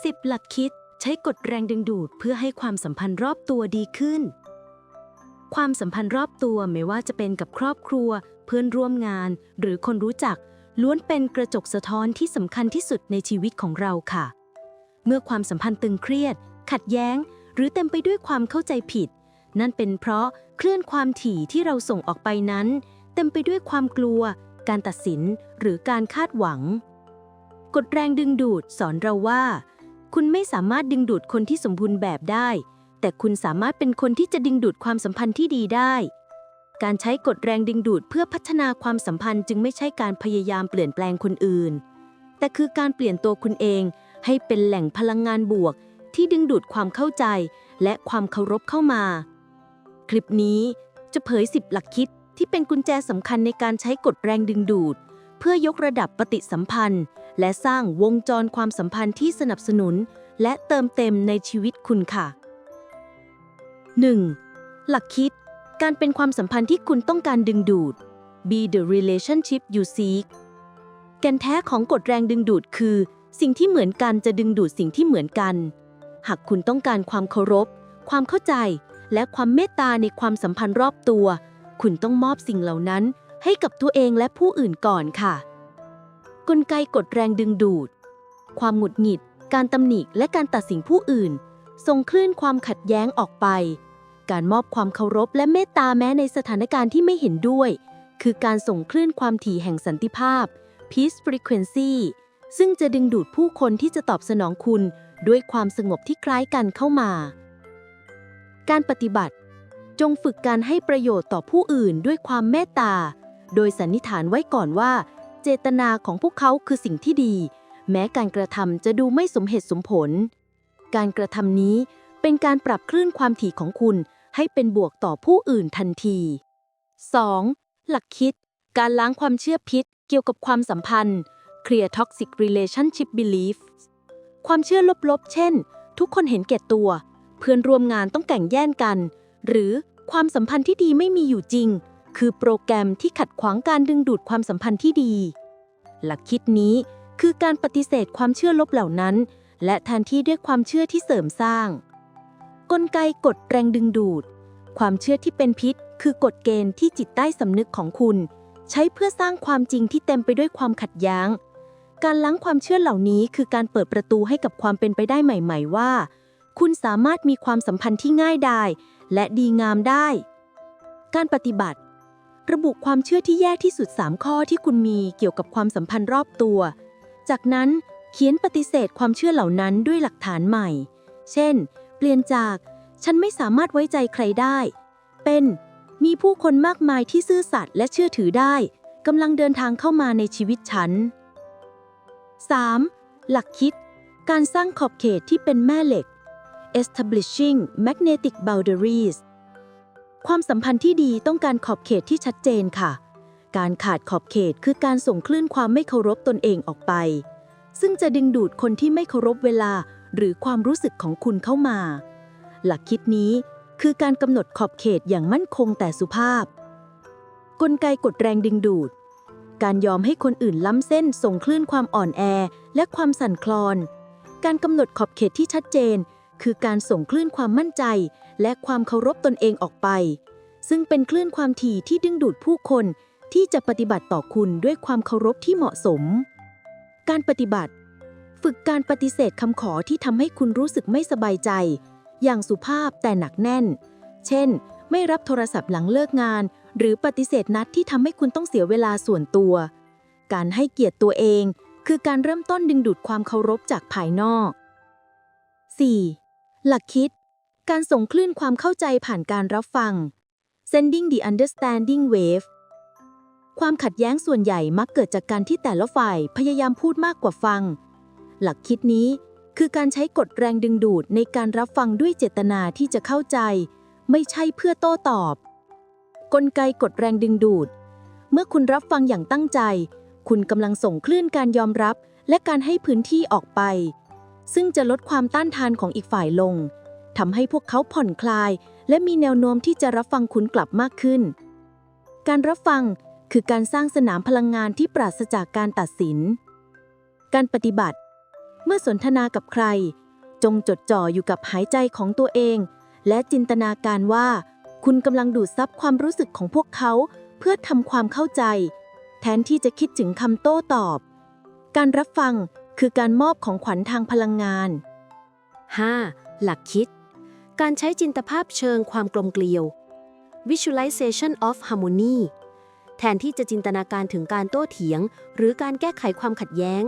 10 หลักคิดใช้กฎแรงดึงดูดเพื่อให้ความสัมพันธ์รอบตัวดีขึ้น ความสัมพันธ์รอบตัวไม่ว่าจะเป็นกับครอบครัว เพื่อนร่วมงาน หรือคนรู้จัก ล้วนเป็นกระจกสะท้อนที่สำคัญที่สุดในชีวิตของเราค่ะ เมื่อความสัมพันธ์ตึงเครียด ขัดแย้ง หรือเต็มไปด้วยความเข้าใจผิด นั่นเป็นเพราะคลื่นความถี่ที่เราส่งออกไปนั้น เต็มไปด้วยความกลัว การตัดสิน หรือการคาดหวัง กฎแรงดึงดูดสอนเราว่า คุณไม่สามารถดึงดูดคนที่สมบูรณ์แบบได้ แต่คุณสามารถเป็นคนที่จะดึงดูดความสัมพันธ์ที่ดีได้ การใช้กฎแรงดึงดูดเพื่อพัฒนาความสัมพันธ์จึงไม่ใช่การพยายามเปลี่ยนแปลงคนอื่น แต่คือการเปลี่ยนตัวคุณเองให้เป็นแหล่งพลังงานบวก ที่ดึงดูดความเข้าใจ และความเคารพเข้ามา คลิปนี้จะเผย 10 หลักคิดที่เป็นกุญแจสำคัญในการใช้กฎแรงดึงดูด เพื่อยกระดับปฏิสัมพันธ์ และสร้างวงจรความสัมพันธ์ที่สนับสนุน และเติมเต็มในชีวิตคุณค่ะ 1. หลักคิด การเป็นความสัมพันธ์ที่คุณต้องการดึงดูด be the relationship you seek แกนแท้ของกฎแรงดึงดูดคือ สิ่งที่เหมือนกันจะดึงดูดสิ่งที่เหมือนกัน หากคุณต้องการความเคารพ ความเข้าใจ และความเมตตาในความสัมพันธ์รอบตัว คุณต้องมอบสิ่งเหล่านั้น ให้กับตัวเองและผู้อื่นก่อนค่ะ กลไกกดแรงดึงดูด ความหงุดหงิด การตำหนิและการตัดสินผู้อื่นส่งคลื่นความขัดแย้งออกไป การมอบความเคารพและเมตตาแม้ในสถานการณ์ที่ไม่เห็นด้วย คือการส่งคลื่นความถี่แห่งสันติภาพ peace frequency ซึ่งจะดึงดูดผู้คนที่จะตอบสนองคุณด้วยความสงบที่คล้ายกันเข้ามา การปฏิบัติ จงฝึกการให้ประโยชน์ต่อผู้อื่นด้วยความเมตตา โดยสันนิษฐานไว้ก่อนว่า เจตนาของพวกเขาคือสิ่งที่ดี แม้การกระทำจะดูไม่สมเหตุสมผล การกระทำนี้เป็นการปรับคลื่นความถี่ของคุณให้เป็นบวกต่อผู้อื่นทันที 2. หลักคิด การล้างความเชื่อพิษเกี่ยวกับความสัมพันธ์ Clear Toxic Relationship Beliefs ความเชื่อลบๆ เช่น ทุกคนเห็นแก่ตัว เพื่อนร่วมงานต้องแข่งแย่งกัน หรือความสัมพันธ์ที่ดีไม่มีอยู่จริง คือโปรแกรมที่ขัดขวางการดึงดูดความสัมพันธ์ที่ดี หลักคิดนี้คือการปฏิเสธความเชื่อลบเหล่านั้น และแทนที่ด้วยความเชื่อที่เสริมสร้าง กลไกกดแรงดึงดูด ความเชื่อที่เป็นพิษ คือกฎเกณฑ์ที่จิตใต้สำนึกของคุณ ใช้เพื่อสร้างความจริงที่เต็มไปด้วยความขัดแย้งการล้างความเชื่อเหล่านี้คือการเปิดประตูให้กับความเป็นไปได้ใหม่ ๆ ว่า คุณสามารถมีความสัมพันธ์ที่ง่ายดายและดีงามได้ การปฏิบัติ ระบุความเชื่อที่แย่ที่สุด 3 ข้อที่คุณมีเกี่ยวกับความสัมพันธ์รอบตัว จากนั้นเขียนปฏิเสธความเชื่อเหล่านั้นด้วยหลักฐานใหม่ เช่น เปลี่ยนจาก ฉันไม่สามารถไว้ใจใครได้ เป็น มีผู้คนมากมายที่ซื่อสัตย์และเชื่อถือได้กำลังเดินทางเข้ามาในชีวิตฉัน 3. หลักคิด การสร้างขอบเขตที่เป็นแม่เหล็ก establishing magnetic boundaries ความสัมพันธ์ที่ดีต้องการขอบเขตที่ชัดเจนค่ะ การขาดขอบเขตคือการส่งคลื่นความไม่เคารพตนเองออกไป ซึ่งจะดึงดูดคนที่ไม่เคารพเวลา หรือความรู้สึกของคุณเข้ามา หลักคิดนี้คือการกำหนดขอบเขตอย่างมั่นคงแต่สุภาพ กลไกกดแรงดึงดูด การยอมให้คนอื่นล้ำเส้นส่งคลื่นความอ่อนแอและความสั่นคลอน การกำหนดขอบเขตที่ชัดเจน คือการส่งคลื่นความมั่นใจ และความเคารพตนเองออกไป ซึ่งเป็นคลื่นความถี่ที่ดึงดูดผู้คนที่จะปฏิบัติต่อคุณด้วยความเคารพที่เหมาะสม การปฏิบัติ ฝึกการปฏิเสธคำขอที่ทำให้คุณรู้สึกไม่สบายใจ อย่างสุภาพแต่หนักแน่น เช่น ไม่รับโทรศัพท์หลังเลิกงาน หรือปฏิเสธนัดที่ทำให้คุณต้องเสียเวลาส่วนตัว การให้เกียรติตัวเอง คือการเริ่มต้นดึงดูดความเคารพจากภายนอก 4. หลักคิด การส่งคลื่นความเข้าใจผ่านการรับฟัง sending the understanding wave ความขัดแย้งส่วนใหญ่มักเกิดจากการที่แต่ละฝ่ายพยายามพูดมากกว่าฟัง หลักคิดนี้คือการใช้กฎแรงดึงดูดในการรับฟังด้วยเจตนาที่จะเข้าใจ ไม่ใช่เพื่อโต้ตอบ กลไกกฎแรงดึงดูด เมื่อคุณรับฟังอย่างตั้งใจ คุณกำลังส่งคลื่นการยอมรับ และการให้พื้นที่ออกไป ซึ่งจะลดความต้านทานของอีกฝ่ายลง ทำให้พวกเขาผ่อนคลาย และมีแนวโน้มที่จะรับฟังคุณกลับมากขึ้น การรับฟังคือการสร้างสนามพลังงานที่ปราศจากการตัดสิน การปฏิบัติ เมื่อสนทนากับใคร จงจดจ่ออยู่กับหายใจของตัวเอง และจินตนาการว่า คุณกำลังดูดซับความรู้สึกของพวกเขา เพื่อทำความเข้าใจ แทนที่จะคิดถึงคำโต้ตอบ การรับฟังคือการมอบของขวัญทางพลังงาน 5. หลักคิด การใช้จินตภาพเชิงความกลมเกลียว visualization of harmony แทนที่จะจินตนาการถึงการโต้เถียง หรือการแก้ไขความขัดแย้ง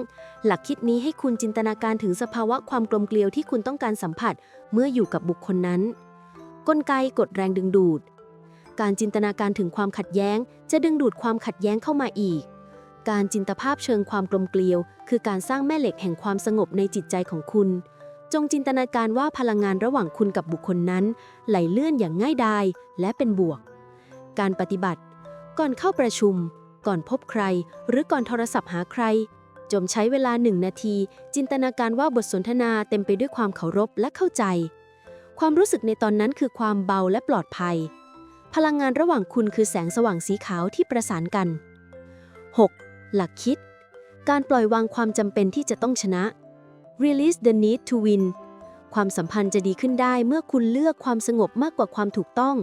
หลักคิดนี้ให้คุณจินตนาการถึงสภาวะความกลมเกลียวที่คุณต้องการสัมผัสเมื่ออยู่กับบุคคลนั้น กลไกกดแรงดึงดูด การจินตนาการถึงความขัดแย้ง จะดึงดูดความขัดแย้งเข้ามาอีก การจินตภาพเชิงความกลมเกลียว คือการสร้างแม่เหล็กแห่งความสงบในจิตใจของคุณ จงจินตนาการว่าพลังงานระหว่างคุณกับบุคคลนั้น ไหลเลื่อนอย่างง่ายดายและเป็นบวก การปฏิบัติ ก่อนเข้าประชุม ก่อนพบใคร หรือก่อนโทรศัพท์หาใครจงใช้เวลาหนึ่งนาที จินตนาการว่าบทสนทนาเต็มไปด้วยความเคารพและเข้าใจ ความรู้สึกในตอนนั้นคือความเบาและปลอดภัย พลังงานระหว่างคุณคือแสงสว่างสีขาวที่ประสานกัน 6. หลักคิด การปล่อยวางความจำเป็นที่จะต้องชนะ release the need to win ความสัมพันธ์จะดีขึ้นได้เมื่อคุณเลือกความสงบมากกว่าความถูกต้อง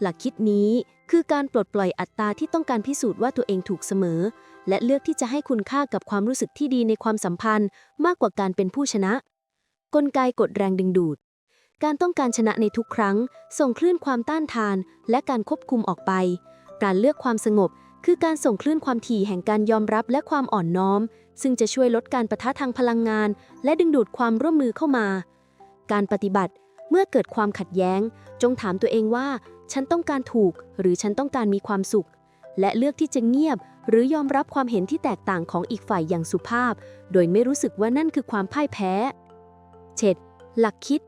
หลักคิดนี้คือการปลดปล่อยอัตตราที่ต้องการพิสูจน์ว่าตัวเองถูกเสมอ และเลือกที่จะให้คุณค่ากับความรู้สึกที่ดีในความสัมพันธ์ มากกว่าการเป็นผู้ชนะ กลไกกดแรงดึงดูด การต้องการชนะในทุกครั้ง ส่งคลื่นความต้านทาน และการควบคุมออกไป การเลือกความสงบ คือการส่งคลื่นความถี่แห่งการยอมรับและความอ่อนน้อม ซึ่งจะช่วยลดการประทะทางพลังงาน และดึงดูดความร่วมมือเข้ามา การปฏิบัติเมื่อเกิดความขัดแย้ง จงถามตัวเองว่า ฉันต้องการถูก หรือฉันต้องการมีความสุข และเลือกที่จะเงียบ หรือยอมรับความเห็นที่แตกต่างของอีกฝ่ายอย่างสุภาพ โดยไม่รู้สึกว่านั่นคือความพ่ายแพ้เช่นหลักคิด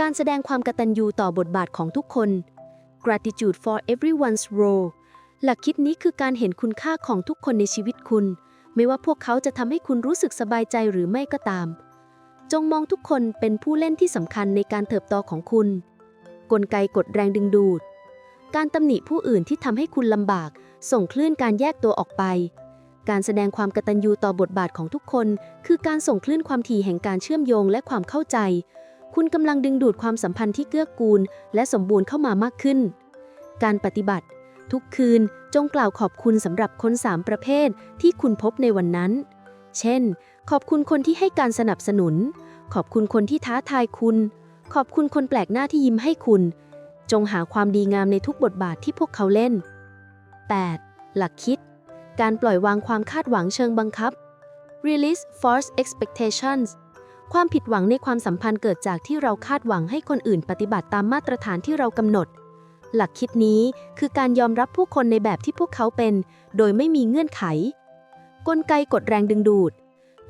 การแสดงความกตัญญูต่อบทบาทของทุกคน gratitude for everyone's role หลักคิดนี้คือการเห็นคุณค่าของทุกคนในชีวิตคุณ ไม่ว่าพวกเขาจะทำให้คุณรู้สึกสบายใจหรือไม่ก็ตาม จงมองทุกคนเป็นผู้เล่นที่สำคัญในการเติบโตของคุณ กลไกกดแรงดึงดูด การตำหนิผู้อื่นที่ทำให้คุณลำบาก ส่งคลื่นการแยกตัวออกไป การแสดงความกตัญญูต่อบทบาทของทุกคน คือการส่งคลื่นความถี่แห่งการเชื่อมโยงและความเข้าใจ คุณกำลังดึงดูดความสัมพันธ์ที่เกื้อกูล และสมบูรณ์เข้ามามากขึ้น การปฏิบัติ ทุกคืนจงกล่าวขอบคุณสำหรับคนสามประเภทที่คุณพบในวันนั้น เช่น ขอบคุณคนที่ให้การสนับสนุน ขอบคุณคนที่ท้าทายคุณ ขอบคุณคนแปลกหน้าที่ยิ้มให้คุณ จงหาความดีงามในทุกบทบาทที่พวกเขาเล่น 8. หลักคิด การปล่อยวางความคาดหวังเชิงบังคับ release false expectations ความผิดหวังในความสัมพันธ์เกิดจากที่เราคาดหวังให้คนอื่นปฏิบัติตามมาตรฐานที่เรากำหนด หลักคิดนี้คือการยอมรับผู้คนในแบบที่พวกเขาเป็น โดยไม่มีเงื่อนไข กลไกกดแรงดึงดูด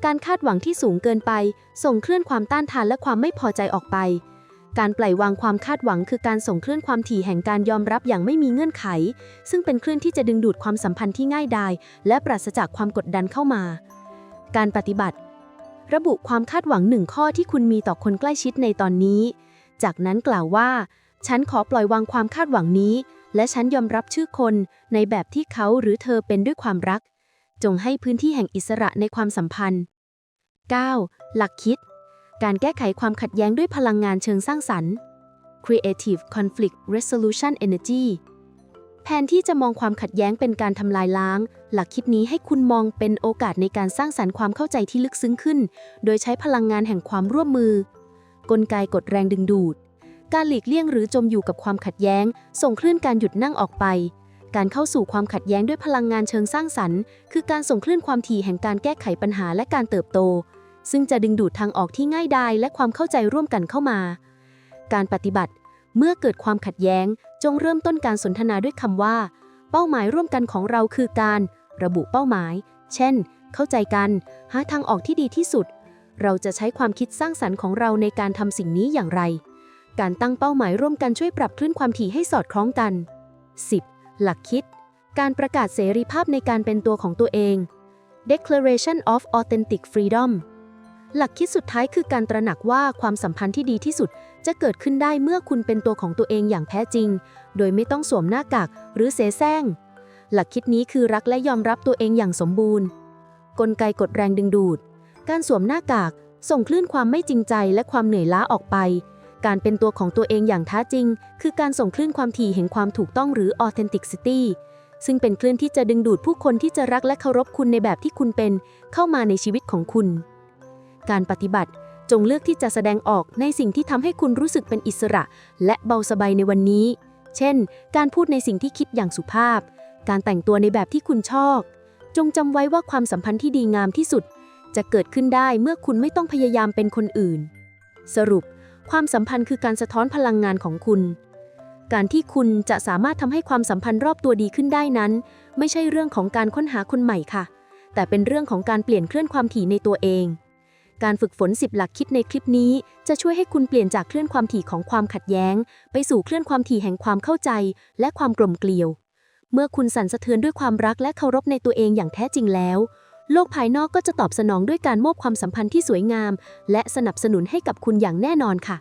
การคาดหวังที่สูงเกินไป ส่งเคลื่อนความต้านทานและความไม่พอใจออกไป การปล่อยวางความคาดหวังคือการส่งเคลื่อนความถี่แห่งการยอมรับอย่างไม่มีเงื่อนไข ซึ่งเป็นคลื่นที่จะดึงดูดความสัมพันธ์ที่ง่ายดายและปราศจากความกดดันเข้ามา การปฏิบัติ ระบุความคาดหวังหนึ่งข้อที่คุณมีต่อคนใกล้ชิดในตอนนี้ จากนั้นกล่าวว่า ฉันขอปล่อยวางความคาดหวังนี้ และฉันยอมรับชื่อคนในแบบที่เขาหรือเธอเป็นด้วยความรัก จงให้พื้นที่แห่งอิสระในความสัมพันธ์ 9. หลักคิด การแก้ไขความขัดแย้งด้วยพลังงานเชิงสร้างสรรค์ Creative Conflict Resolution Energy แทนที่จะมองความขัดแย้งเป็นการทำลายล้าง หลักคิดนี้ให้คุณมองเป็นโอกาสในการสร้างสรรค์ความเข้าใจที่ลึกซึ้งขึ้น โดยใช้พลังงานแห่งความร่วมมือ กลไกกดแรงดึงดูด การหลีกเลี่ยงหรือจมอยู่กับความขัดแย้ง ส่งคลื่นการหยุดนั่งออกไป การเข้าสู่ความขัดแย้งด้วยพลังงานเชิงสร้างสรรค์ คือการส่งคลื่นความถี่แห่งการแก้ไขปัญหาและการเติบโต ซึ่งจะดึงดูดทางออกที่ง่ายดายและความเข้าใจร่วมกันเข้ามา การปฏิบัติ เมื่อเกิดความขัดแย้ง จงเริ่มต้นการสนทนาด้วยคำว่า เป้าหมายร่วมกันของเราคือการ ระบุเป้าหมาย เช่น เข้าใจกัน หาทางออกที่ดีที่สุด เราจะใช้ความคิดสร้างสรรค์ของเราในการทำสิ่งนี้อย่างไร การตั้งเป้าหมายร่วมกันช่วยปรับคลื่นความถี่ให้สอดคล้องกัน 10. หลักคิด การประกาศเสรีภาพในการเป็นตัวของตัวเอง Declaration of Authentic Freedom หลักคิดสุดท้ายคือการตระหนักว่าความสัมพันธ์ที่ดีที่สุด จะเกิดขึ้นได้เมื่อคุณเป็นตัวของตัวเองอย่างแท้จริง โดยไม่ต้องสวมหน้ากากหรือเสแสร้ง หลักคิดนี้คือรักและยอมรับตัวเองอย่างสมบูรณ์ กลไกกดแรงดึงดูด การสวมหน้ากาก ส่งคลื่นความไม่จริงใจและความเหนื่อยล้าออกไป การเป็นตัวของตัวเองอย่างแท้จริง คือการส่งคลื่นความถี่แห่งความถูกต้องหรือ authenticity ซึ่งเป็นคลื่นที่จะดึงดูดผู้คนที่จะรักและเคารพคุณในแบบที่คุณเป็น เข้ามาในชีวิตของคุณ การปฏิบัติจงเลือกที่จะแสดงออกในสิ่งที่ทำให้คุณรู้สึกเป็นอิสระ และเบาสบายในวันนี้ เช่น การพูดในสิ่งที่คิดอย่างสุภาพ การแต่งตัวในแบบที่คุณชอบ จงจำไว้ว่าความสัมพันธ์ที่ดีงามที่สุด จะเกิดขึ้นได้เมื่อคุณไม่ต้องพยายามเป็นคนอื่น สรุป ความสัมพันธ์คือการสะท้อนพลังงานของคุณ การที่คุณจะสามารถทำให้ความสัมพันธ์รอบตัวดีขึ้นได้นั้น ไม่ใช่เรื่องของการค้นหาคนใหม่ค่ะ แต่เป็นเรื่องของการเปลี่ยนเคลื่อนความถี่ในตัวเอง การฝึกฝน 10 หลักคิดในคลิปนี้ จะช่วยให้คุณเปลี่ยนจากเคลื่อนความถี่ของความขัดแย้ง ไปสู่เคลื่อนความถี่แห่งความเข้าใจ และความกลมเกลียว เมื่อคุณสั่นสะเทือนด้วยความรักและเคารพในตัวเองอย่างแท้จริงแล้ว โลกภายนอกก็จะตอบสนองด้วยการมอบความสัมพันธ์ที่สวยงาม และสนับสนุนให้กับคุณอย่างแน่นอนค่ะ